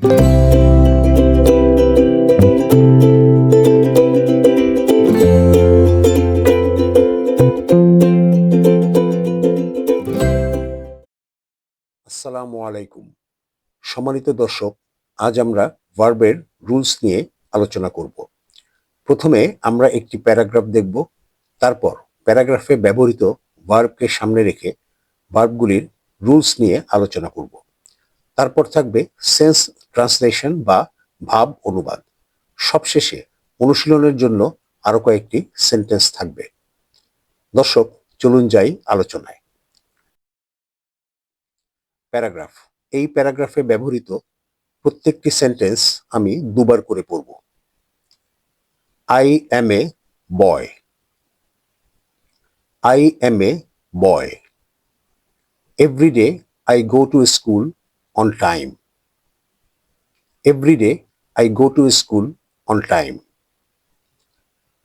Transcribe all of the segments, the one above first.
আসসালামু আলাইকুম। সম্মানিত দর্শক, আজ আমরা ভার্বের রুলস নিয়ে আলোচনা করব। প্রথমে আমরা একটি প্যারাগ্রাফ দেখব, তারপর প্যারাগ্রাফে ব্যবহৃত ভার্বকে সামনে রেখে ভার্বগুলির রুলস নিয়ে আলোচনা করব। তারপর থাকবে সেন্স ট্রান্সলেশন বা ভাব অনুবাদ। সবশেষে অনুশীলনের জন্য আরও কয়েকটি সেন্টেন্স থাকবে। দর্শক, চলুন যাই আলোচনায়। প্যারাগ্রাফ। এই প্যারাগ্রাফে ব্যবহৃত প্রত্যেকটি সেন্টেন্স আমি দুবার করে পড়ব। I am a boy I am a boy every day I go to school on time Every day I go to school on time.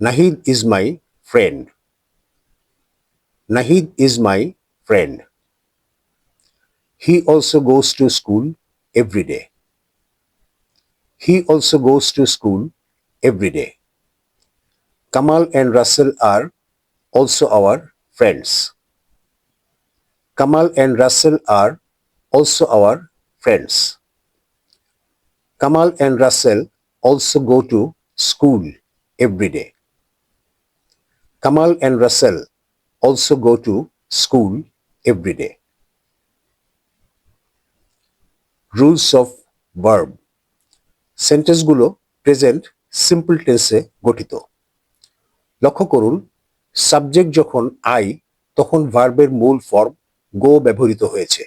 Nahid is my friend. Nahid is my friend. He also goes to school every day. He also goes to school every day. Kamal and Russell are also our friends. Kamal and Russell are also our friends. Kamal and Russell also go to school every day. Kamal and Russell also go to school every day. Rules of verb সেন্টেন্সগুলো present simple টেন্সে গঠিত লক্ষ্য করুন subject যখন I তখন ভার্বের মূল form go ব্যবহৃত হয়েছে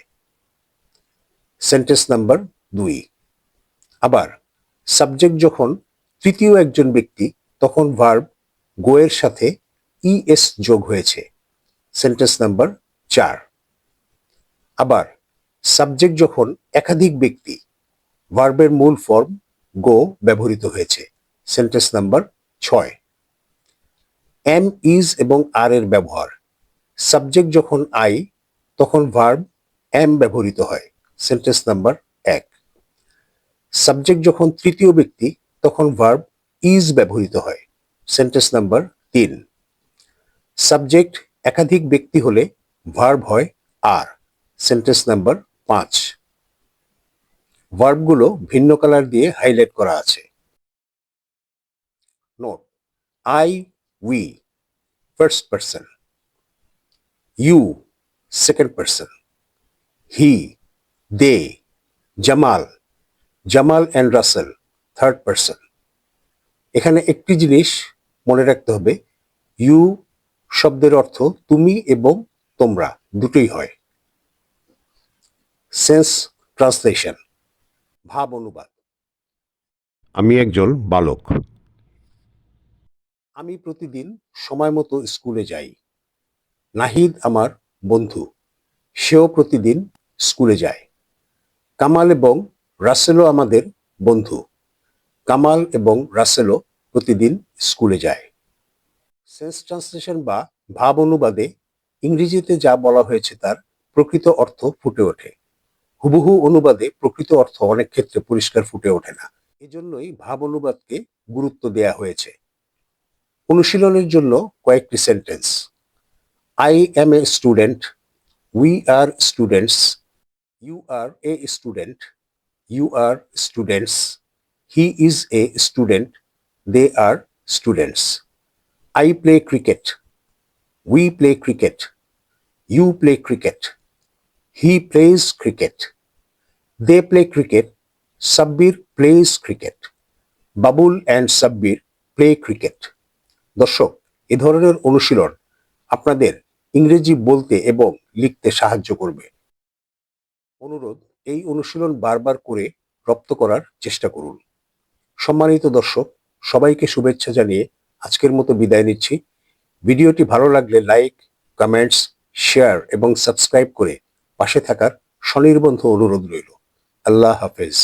সেন্টেন্স নাম্বার দুই আবার সাবজেক্ট যখন তৃতীয় একজন ব্যক্তি, তখন ভার্ব গো এর সাথে ইএস যোগ হয়েছে। সেন্টেন্স নাম্বার চার। আবার সাবজেক্ট যখন একাধিক ব্যক্তি ভার্বের মূল ফর্ম গো ব্যবহৃত হয়েছে। সেন্টেন্স নাম্বার ছয়। এম ইজ এবং আর এর ব্যবহার। সাবজেক্ট যখন আই তখন ভার্ব এম ব্যবহৃত হয়। সেন্টেন্স নাম্বার এক। সাবজেক্ট যখন তৃতীয় ব্যক্তি, তখন ভার্ব ইজ ব্যবহৃত হয়। সেন্টেন্স নাম্বার তিন। সাবজেক্ট একাধিক ব্যক্তি হলে ভার্ব হয় আর সেন্টেন্স নাম্বার পাঁচ। ভার্বগুলো ভিন্ন কালার দিয়ে হাইলাইট করা আছে। Note I we first person you second person he they Jamal Jamal and Rasel third person এখানে একটি জিনিস মনে রাখতে হবে ইউ শব্দের অর্থ তুমি এবং তোমরা দুটোই হয়। সেন্স ট্রান্সলেশন ভাব অনুবাদ। আমি একজন বালক। আমি প্রতিদিন সময় মতো স্কুলে যাই। নাহিদ আমার বন্ধু সেও প্রতিদিন স্কুলে যায়। কামাল এবং রাসেলও আমাদের বন্ধু। কামাল এবং রাসেলও প্রতিদিন স্কুলে যায়। সেন্স ট্রান্সলেশন বা ভাব অনুবাদে ইংরেজিতে যা বলা হয়েছে তার প্রকৃত অর্থ ফুটে ওঠে। হুবহু অনুবাদে প্রকৃত অর্থ অনেক ক্ষেত্রে পরিষ্কার ফুটে ওঠে না। এজন্যই ভাব অনুবাদকে গুরুত্ব দেয়া হয়েছে। অনুশীলনের জন্য কয়েকটি sentence. I am a student we are students you are a student you are students he is a student they are students I play cricket we play cricket you play cricket He plays cricket. They play cricket. Sabbir plays cricket. Babul and Sabbir play cricket দর্শক, এ ধরনের অনুশীলন আপনাদের ইংরেজি বলতে এবং লিখতে সাহায্য করবে। অনুরোধ এই অনুশীলন বারবার করে রপ্ত করার চেষ্টা করুন। সম্মানিত দর্শক, সবাইকে শুভেচ্ছা জানিয়ে আজকের মতো বিদায় নিচ্ছি। ভিডিওটি ভালো লাগলে লাইক, কমেন্টস, শেয়ার এবং সাবস্ক্রাইব করে পাশে থাকার স্বনির্বন্ধ অনুরোধ রইল। আল্লাহ হাফেজ।